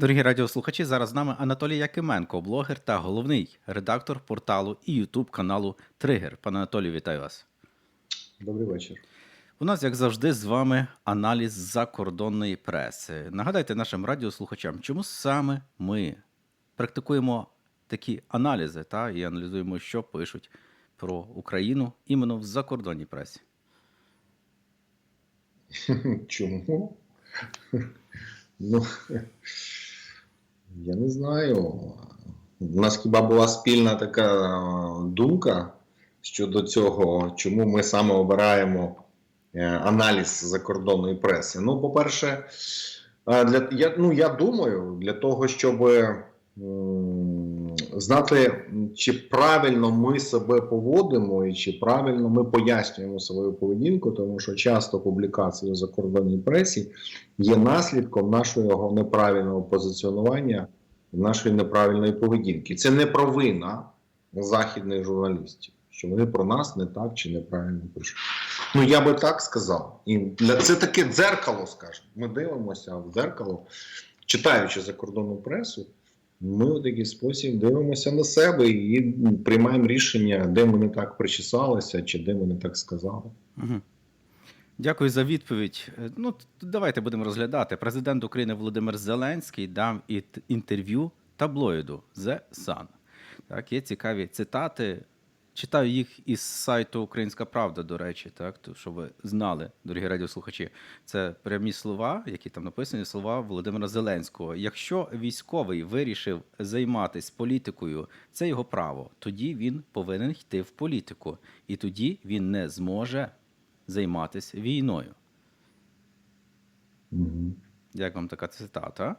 Дорогі радіослухачі, зараз з нами Анатолій Якименко, блогер та головний редактор порталу і Ютуб каналу Тригер. Пане Анатолію, вітаю вас. Добрий вечір. У нас, як завжди, з вами аналіз закордонної преси. Нагадайте нашим радіослухачам, чому саме ми практикуємо такі аналізи та, і аналізуємо, що пишуть про Україну іменно в закордонній пресі. Чому? Ну, я не знаю. У нас хіба була спільна така е, думка щодо цього, чому ми саме обираємо е, аналіз закордонної преси. Ну, по-перше, е, для, я, ну, я думаю, для того, щоб знати, чи правильно ми себе поводимо, і чи правильно ми пояснюємо свою поведінку, тому що часто публікації у закордонній пресі є наслідком нашого неправильного позиціонування, нашої неправильної поведінки. Це не провина західних журналістів, що вони про нас не так чи неправильно пишуть. Ну я би так сказав. І це таке дзеркало, скажімо. Ми дивимося в дзеркало, читаючи закордонну пресу. Ми у такий спосіб дивимося на себе і приймаємо рішення, де ми не так причесалися, чи де ми не так сказали. Угу. Дякую за відповідь. Е, Ну, давайте будемо розглядати. Президент України Володимир Зеленський дав інтерв'ю таблоїду The Sun. Так, є цікаві цитати. Читаю їх із сайту Українська Правда, до речі, так, то, щоб ви знали, дорогі радіослухачі. Це прямі слова, які там написані, слова Володимира Зеленського. Якщо військовий вирішив займатися політикою, це його право. Тоді він повинен йти в політику, і тоді він не зможе займатися війною. Угу. Як вам така цитата?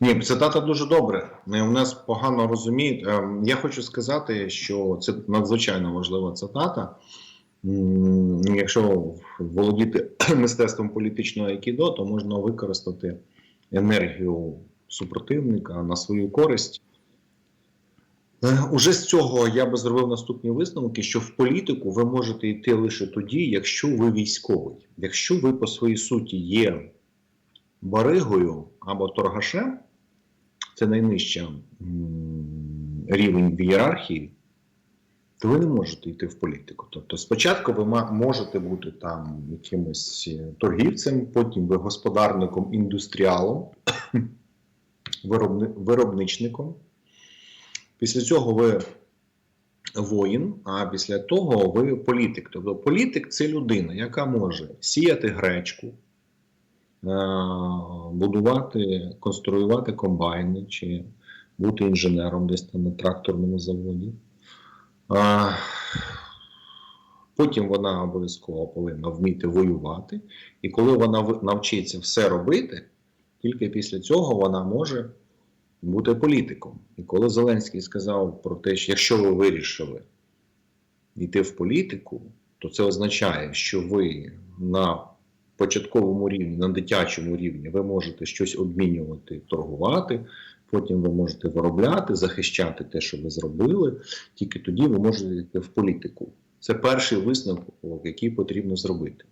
Ні, цитата дуже добре. У нас погано розуміють. Ем, Я хочу сказати, що це надзвичайно важлива цитата. Якщо володіти мистецтвом політичного айкідо, то можна використати енергію супротивника на свою користь. Е, Уже з цього я би зробив наступні висновки, що в політику ви можете йти лише тоді, якщо ви військовий. Якщо ви по своїй суті є баригою або торгашем, це найнижча рівень в ієрархії, то ви не можете йти в політику. Тобто, спочатку ви можете бути там якимось е, торгівцем, потім ви господарником, індустріалом, виробни- виробничником. Після цього ви воїн, а після того ви політик. Тобто політик це людина, яка може сіяти гречку, будувати, конструювати комбайни чи бути інженером десь там на тракторному заводі. Потім вона обов'язково повинна вміти воювати. І коли вона навчиться все робити, тільки після цього вона може бути політиком. І коли Зеленський сказав про те, що якщо ви вирішили йти в політику, то це означає, що ви на початковому рівні, на дитячому рівні, ви можете щось обмінювати, торгувати. Потім ви можете виробляти, захищати те, що ви зробили. Тільки тоді ви можете йти в політику. Це перший висновок, який потрібно зробити.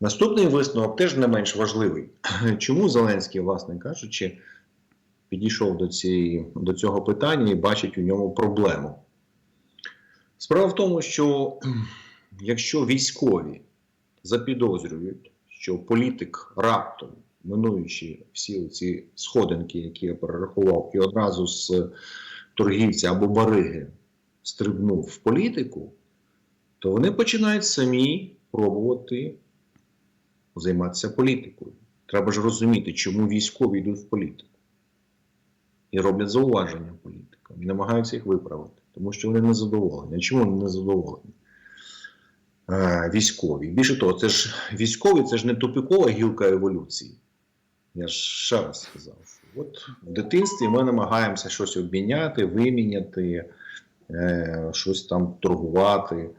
Наступний висновок теж не менш важливий. Чому Зеленський, власне кажучи, підійшов до, цієї, до цього питання і бачить у ньому проблему? Справа в тому, що якщо військові запідозрюють, що політик раптом, минуючи всі ці сходинки, які я перерахував, і одразу з торгівця або бариги стрибнув в політику, то вони починають самі пробувати займатися політикою. Треба ж розуміти, чому військові йдуть в політику. І роблять зауваження політикам, і намагаються їх виправити, тому що вони не задоволені. А чому вони не задоволені? Військові. Більше того, це ж військові, це ж не тупікова гілка еволюції. Я ж ще раз сказав, що от в дитинстві ми намагаємося щось обміняти, виміняти, е, щось там торгувати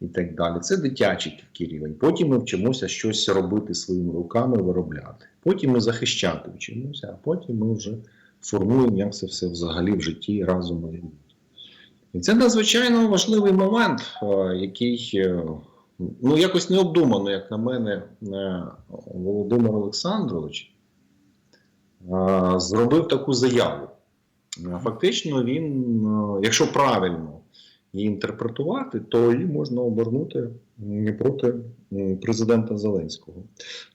і так далі. Це дитячий такий рівень. Потім ми вчимося щось робити своїми руками, виробляти. Потім ми захищати вчимося, а потім ми вже формуємо, як це все взагалі в житті разом. І це надзвичайно важливий момент, е, який е, ну, якось необдумано, як на мене, е, Володимир Олександрович зробив таку заяву. Фактично, він, якщо правильно її інтерпретувати, то її можна обернути проти президента Зеленського.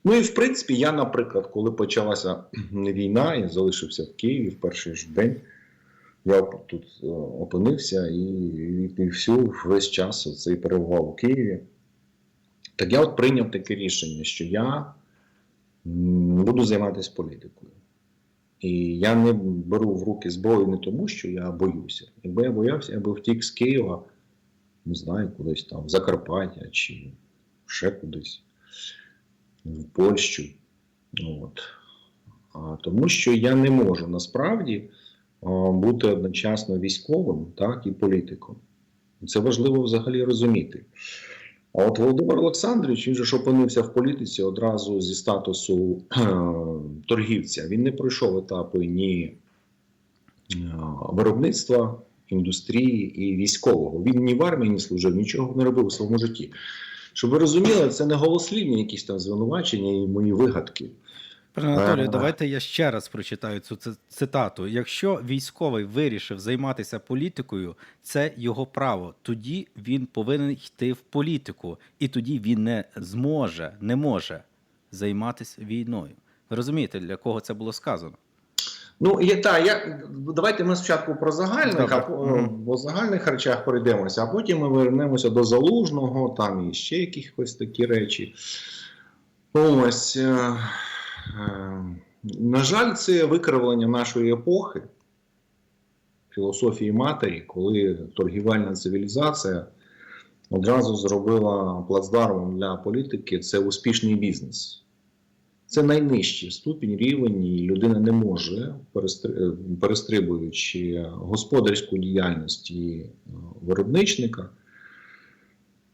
Ну і в принципі, я, наприклад, коли почалася війна, я залишився в Києві в перший ж день. Я тут е, опинився і, і, всю весь час цей перебував у Києві. Так я от прийняв таке рішення, що я буду займатися політикою. І я не беру в руки зброю не тому, що я боюся. Якби я боявся, я би втік з Києва, не знаю, кудись там, в Закарпаття чи ще кудись, в Польщу. От. А, тому що я не можу насправді бути одночасно військовим, так, і політиком. Це важливо взагалі розуміти. А от Володимир Олександрович, він же ж опинився в політиці одразу зі статусу торгівця. Він не пройшов етапи ні е, виробництва, індустрії і військового. Він ні в армії не служив, нічого не робив у своєму житті. Щоб ви розуміли, це не голослівні якісь там звинувачення і мої вигадки. Пане Анатолію, Е, давайте я ще раз прочитаю цю цитату. Якщо військовий вирішив займатися політикою, це його право. Тоді він повинен йти в політику, і тоді він не зможе, не може займатися війною. Ви розумієте, для кого це було сказано? Ну, є, та, я, давайте ми спочатку про загальних, а по, загальних речах пройдемося, а потім ми вернемося до залужного, там і ще якихось такі речі. Ось. Е, е, на жаль, це викривлення нашої епохи, філософії матері, коли торгівельна цивілізація одразу зробила плацдармом для політики це успішний бізнес. Це найнижчий ступінь рівень, і людина не може, перестрибуючи господарську діяльність і е, виробничника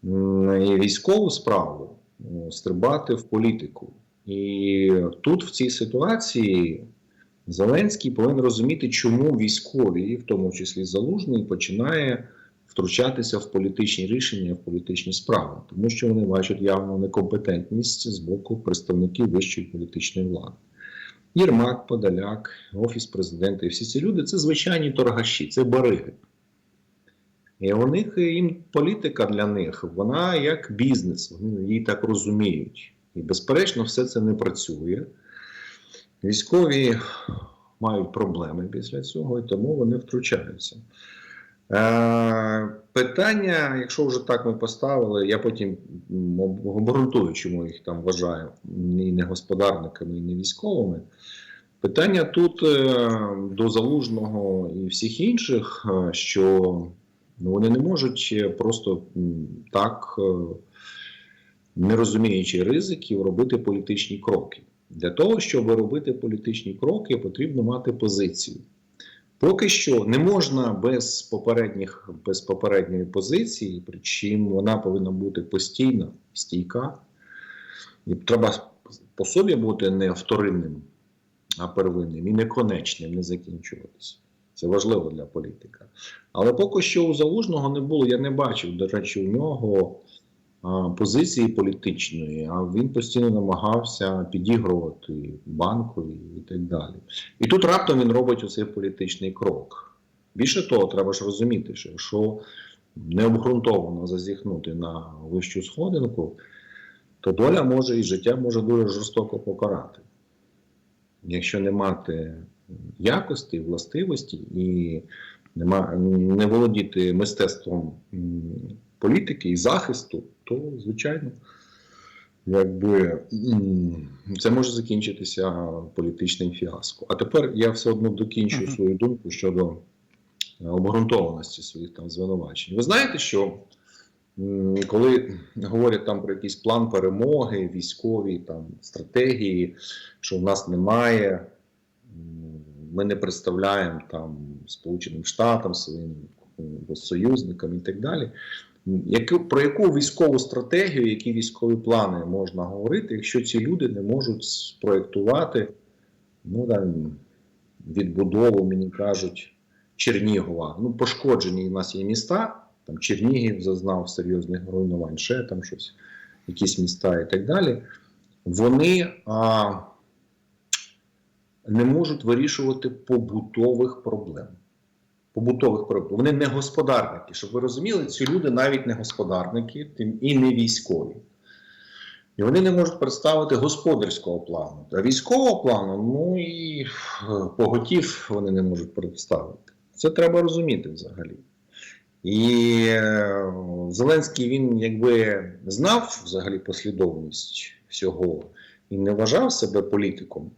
і військову справу, е, стрибати в політику. І тут, в цій ситуації, Зеленський повинен розуміти, чому військові, в тому числі залужний, починає втручатися в політичні рішення, в політичні справи, тому що вони бачать явну некомпетентність з боку представників вищої політичної влади. Єрмак, Подоляк, Офіс президента і всі ці люди це звичайні торгаші, це бариги. І у них їм політика для них, вона як бізнес, вони її так розуміють. І, безперечно, все це не працює. Військові мають проблеми після цього, і тому вони втручаються. Е, питання, якщо вже так ми поставили, я потім обґрунтую, чому їх там вважаю і не господарниками, і не військовими. Питання тут е, до залужного і всіх інших, е, що ну, вони не можуть е, просто так, не розуміючи ризиків, робити політичні кроки. Для того, щоб робити політичні кроки, потрібно мати позицію. Поки що не можна без попередніх, без попередньої позиції, причому вона повинна бути постійна, стійка. І треба по собі бути не вторинним, а первинним і не конечним, не закінчуватися. Це важливо для політика. Але поки що у залужного не було, я не бачив, до речі, у нього позиції політичної, а він постійно намагався підігрувати банкові і так далі. І тут раптом він робить оцей політичний крок. Більше того, треба ж розуміти, що якщо необґрунтовано зазіхнути на вищу сходинку, то доля може і життя може дуже жорстоко покарати. Якщо не мати якості, властивості і нема, не володіти мистецтвом політики і захисту, то, звичайно, якби це може закінчитися політичним фіаско. А тепер я все одно докінчу Мгм. свою думку щодо е, обґрунтованості своїх там звинувачень. Ви знаєте, що коли говорять там про якийсь план перемоги, військові там стратегії, що в нас немає, ми не представляємо там Сполученим Штатам своїм союзникам і так далі. Яку, про яку військову стратегію, які військові плани можна говорити, якщо ці люди не можуть спроєктувати ну, там, відбудову, мені кажуть, Чернігова. Ну, пошкоджені у нас є міста, там Чернігів зазнав серйозних руйнувань, ще там щось, якісь міста і так далі. Вони а, не можуть вирішувати побутових проблем. Побутових проблем. Вони не господарники. Щоб ви розуміли, ці люди навіть не господарники тим і не військові. І вони не можуть представити господарського плану. А військового плану, ну і е, поготів вони не можуть представити. Це треба розуміти взагалі. І е, Зеленський він якби знав взагалі послідовність всього і не вважав себе політиком,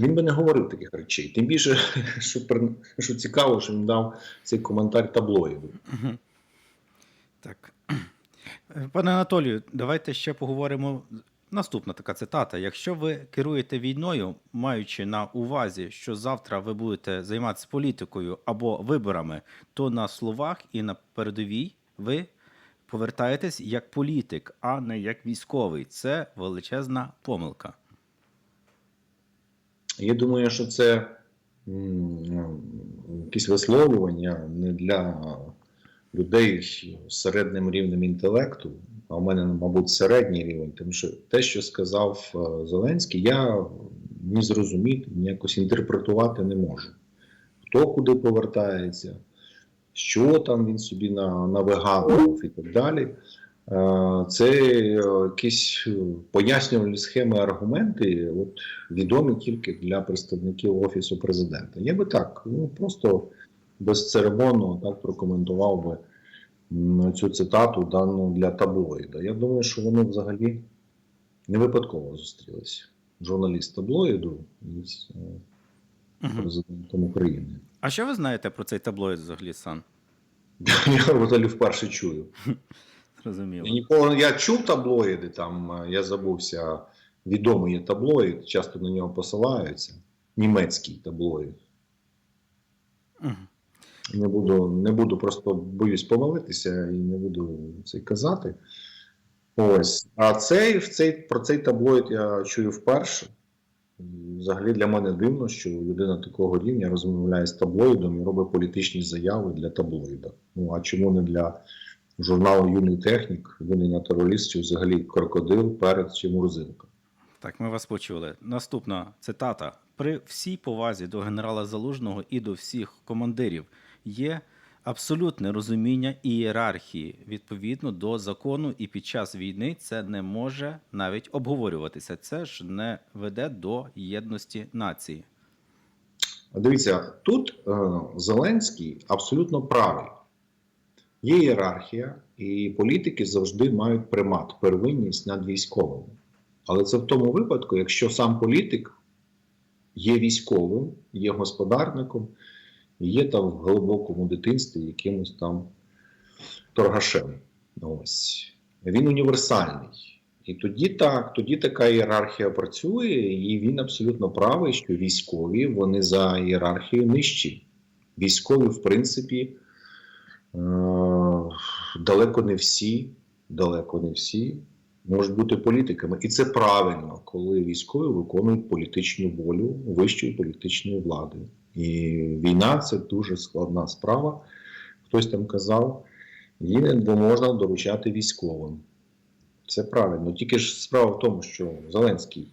він би не говорив таких речей. Тим більше, що, що цікаво, що він дав цей коментар таблоїду. Так. Е, Пане Анатолію, давайте ще поговоримо. Наступна така цитата: якщо ви керуєте війною, маючи на увазі, що завтра ви будете займатися політикою або виборами, то на словах і на передовій ви повертаєтесь як політик, а не як військовий. Це величезна помилка. Я думаю, що це якісь висловлювання не для людей з середнім рівнем інтелекту, а в мене, мабуть, середній рівень, тому що те, що сказав е, Зеленський, я ні зрозуміти, ні якось інтерпретувати не можу. Хто куди повертається, що там він собі на, навигадував і так далі. Е, Це е, якісь е, пояснювальні схеми, аргументи, от відомі тільки для представників офісу президента. Я би так, ну просто безцеремонно так прокоментував би цю цитату дану для таблоїда. Я думаю, що вони взагалі не випадково зустрілися. Журналіст таблоїду із президентом України. А що ви знаєте про цей таблоїд взагалі, Сан? Я взагалі вперше чую. Зрозуміло. Я ніколи я чув таблоїди, там е, я забувся. Відомий є таблоїд, часто на нього посилаються. Німецький таблоїд. Мгм. Не буду, не буду просто боюсь помилитися і не буду це казати. Ось. А цей, в цей, про цей таблоїд я чую вперше. Взагалі для мене дивно, що людина такого рівня розмовляє з таблоїдом і робить політичні заяви для таблоїда. Ну а чому не для журналу Юний технік, юний чи взагалі крокодил, перець чи мурзилка? Так, ми вас почули. Наступна цитата: при всій повазі до генерала Залужного і до всіх командирів є абсолютне розуміння ієрархії відповідно до закону, і під час війни це не може навіть обговорюватися. Це ж не веде до єдності нації. Дивіться, тут е, Зеленський абсолютно правий. Є ієрархія, і політики завжди мають примат, первинність над військовими. Але це в тому випадку, якщо сам політик є військовим, є господарником, і є там в глибокому дитинстві якимось там торгашем. Ось. Він універсальний. І тоді так, тоді така ієрархія працює, і він абсолютно правий, що військові вони за ієрархією нижчі. Військові, в принципі, далеко не всі, далеко не всі можуть бути політиками. І це правильно, коли військові виконують політичну волю вищої політичної влади. І війна це дуже складна справа. Хтось там казав, її не можна доручати військовим. Це правильно. Тільки ж справа в тому, що Зеленський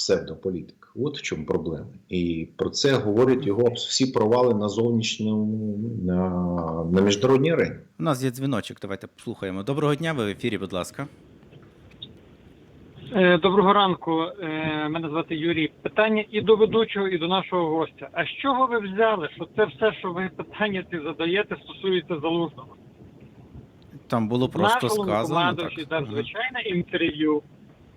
псевдополітик. От в чому проблема. І про це говорять його всі провали на зовнішньому на, на міжнародній арені. У нас є дзвіночок. Давайте послухаємо. Доброго дня. Ви в ефірі, будь ласка. Е, Доброго ранку. Е, Мене звати Юрій. Питання і до ведучого, і до нашого гостя. А з чого ви взяли, що це все, що ви питання ці задаєте, стосується залужного? Там було просто Нашому сказано. Так. дав звичайне інтерв'ю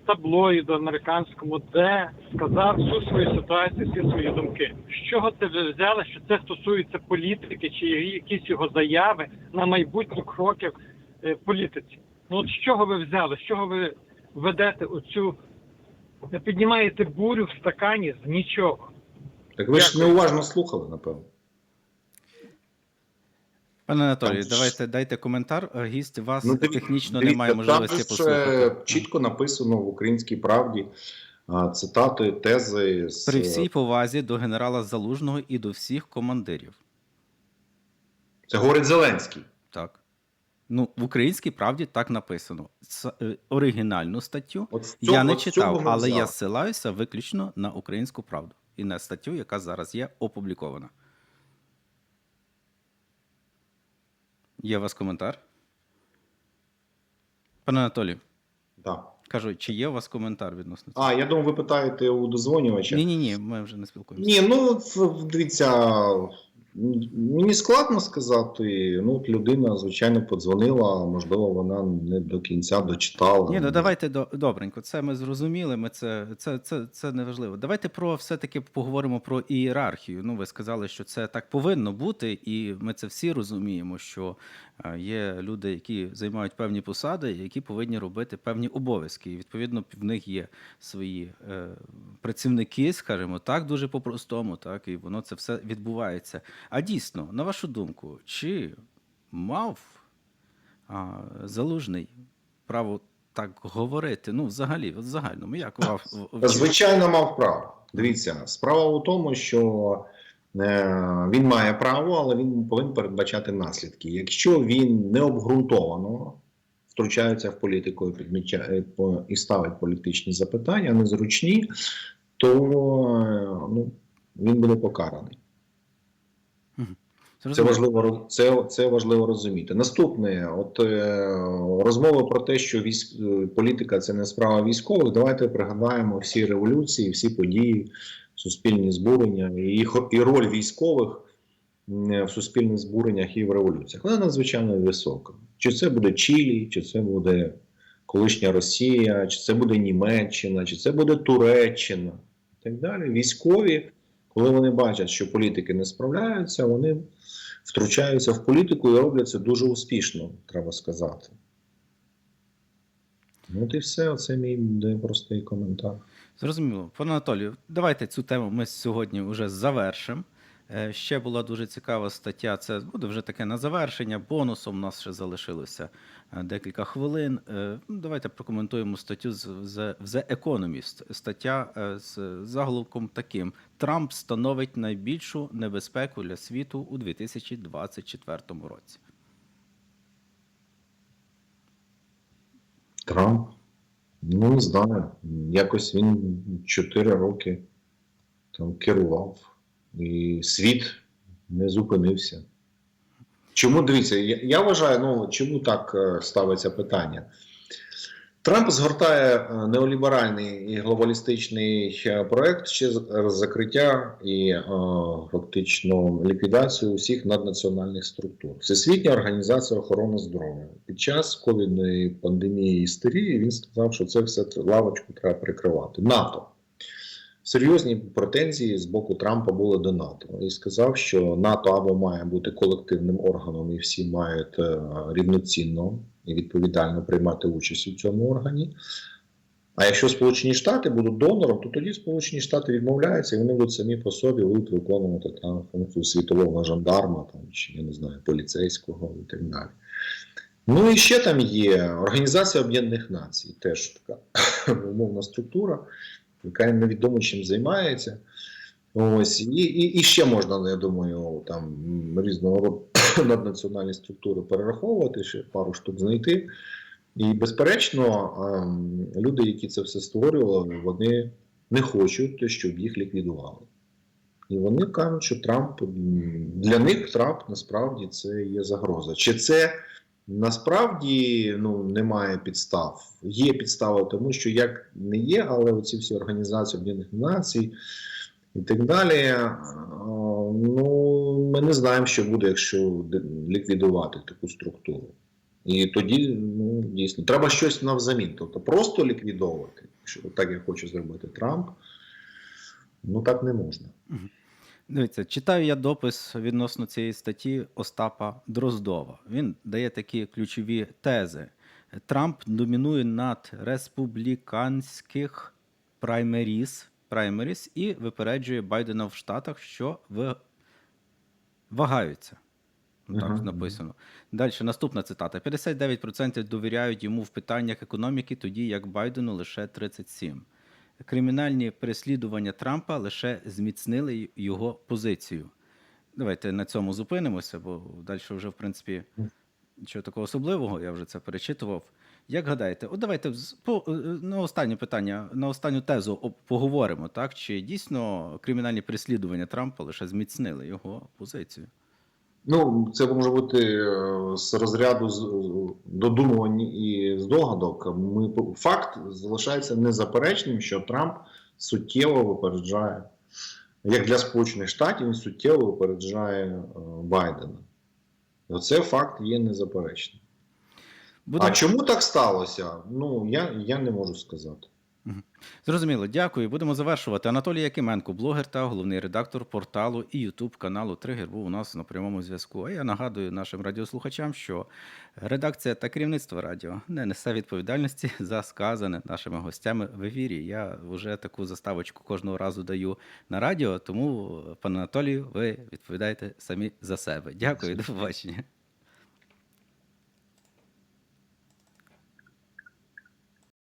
таблоїду американському, де сказав всю свою ситуацію, всі свої думки. З чого це взяли, що це стосується політики чи якісь його заяви на майбутні кроки е, в політиці? Ну от з чого ви взяли? З чого ви ведете оцю піднімаєте бурю в стакані з нічого? Так ви ж неуважно слухали, напевно. Пане Анатолію, Там давайте дайте коментар. Е, Гість вас Ну, диві- технічно дивіться, немає можливості е, послухати. Чітко написано в українській правді цитати, тези з При всій повазі до генерала Залужного і до всіх командирів. це говорить Зеленський. Так. Ну, в українській правді так написано. С- е, оригінальну статтю От з я не читав, але я ссилаюся виключно на українську правду і на статтю, яка зараз є опублікована. Є у вас коментар? Пане Анатолію, Да. кажу, чи є у вас коментар відносно цього? А, я думаю, ви питаєте у дозвонювача. Ні, ні, ні, ми вже не спілкуємося. Ні, ну дивіться, мені складно сказати. Ну, от людина, звичайно, подзвонила, можливо, вона не до кінця дочитала. Ні, ну давайте до, добренько. Це ми зрозуміли. Ми це, це, це, це не важливо. Давайте про все-таки поговоримо про ієрархію. Ну, ви сказали, що це так повинно бути, і ми це всі розуміємо, що е, є люди, які займають певні посади, які повинні робити певні обов'язки. І відповідно в них є свої е, працівники, скажімо так, дуже по-простому, так, і воно це все відбувається. А дійсно, на вашу думку, чи мав а, залужний право так говорити? Ну, взагалі, от загальному, як вам Звичайно, мав право. Дивіться, справа у тому, що е, він має право, але він повинен передбачати наслідки. Якщо він необґрунтовано втручається в політику і, е, ставить політичні запитання, незручні, то е, ну, він буде покараний. Це важливо це, це важливо розуміти. Наступне, от е, розмова про те, що військ, е, політика це не справа військових. Давайте пригадаємо всі революції, всі події, суспільні збурення і, їх- і роль військових в суспільних збуреннях і в революціях. Вона надзвичайно висока. Чи це буде Чилі, чи це буде колишня Росія, чи це буде Німеччина, чи це буде Туреччина і так далі. Військові, коли вони бачать, що політики не справляються, вони втручаються в політику і роблять це дуже успішно, треба сказати. Ну, і все, оце мій простий коментар. Зрозуміло. Пане Анатолію, давайте цю тему ми сьогодні вже завершимо. Е, Ще була дуже цікава стаття. Це буде вже таке на завершення. Бонусом у нас ще залишилося е, декілька хвилин. Е, ну, Давайте прокоментуємо статтю з The Economist. Стаття з заголовком таким: Трамп становить найбільшу небезпеку для світу у 2024 році. Трамп. Ну, не знаю. Якось він 4 роки там керував, і світ не зупинився. Чому дивіться, я, я вважаю, ну чому так е, ставиться питання? Трамп згортає е, неоліберальний і глобалістичний е, проект ще закриття і е, фактично ліквідацію усіх наднаціональних структур. Всесвітня організація охорони здоров'я під час ковідної пандемії істерії він сказав, що це все лавочку треба прикривати. НАТО серйозні претензії з боку Трампа були до НАТО і сказав, що НАТО або має бути колективним органом, і всі мають е, рівноцінно і відповідально приймати участь у цьому органі. А якщо Сполучені Штати будуть донором, то тоді Сполучені Штати відмовляються і вони будуть самі по собі будуть виконувати там функцію світового жандарма, там чи я не знаю, поліцейського і так далі. Ну і ще там є Організація Об'єднаних Націй, теж така умовна структура, яка невідомо чим займається. Ось, і, і, і ще можна, я думаю, там різного роду наднаціональні структури перераховувати, ще пару штук знайти. І, безперечно, ем, люди, які це все створювали, вони не хочуть, щоб їх ліквідували. І вони кажуть, що Трамп для них Трамп насправді це є загроза. Чи це насправді ну, немає підстав? Є підстави, тому що як не є, але оці всі організації Об'єднаних Націй і так далі. е, Ну, ми не знаємо, що буде, якщо ліквідувати таку структуру. І тоді, ну, дійсно, треба щось навзамін. Тобто просто ліквідовувати, що так як хоче зробити Трамп, ну так не можна. Дивіться, читаю я допис відносно цієї статті Остапа Дроздова. Він дає такі ключові тези. Трамп домінує над республіканських праймеріс, праймеріс і випереджує Байдена в Штатах, що ви... вагаються. Ну, Так Ага. написано. Далі наступна цитата: 59% довіряють йому в питаннях економіки, тоді як Байдену лише 37%. Кримінальні переслідування Трампа лише зміцнили його позицію. Давайте на цьому зупинимося, бо далі вже, в принципі, нічого такого особливого, я вже це перечитував. Як гадаєте, от давайте по, е, на останнє питання, на останню тезу поговоримо, так? Чи дійсно кримінальні переслідування Трампа лише зміцнили його позицію? Ну, це може бути е, з розряду додумувань і здогадок. Ми факт залишається незаперечним, що Трамп суттєво випереджає, як для Сполучених Штатів, він суттєво випереджає е, Байдена. Оце факт є незаперечним. Будемо- А чому так сталося? Ну я, я не можу сказати. Зрозуміло, дякую. Будемо завершувати. Анатолій Якименко, блогер та головний редактор порталу і Ютуб каналу Тригер був у нас на прямому зв'язку. А я нагадую нашим радіослухачам, що редакція та керівництво радіо не несе відповідальності за сказане нашими гостями в ефірі. Я вже таку заставочку кожного разу даю на радіо, тому, пане Анатолію, ви відповідаєте самі за себе. Дякую, до побачення.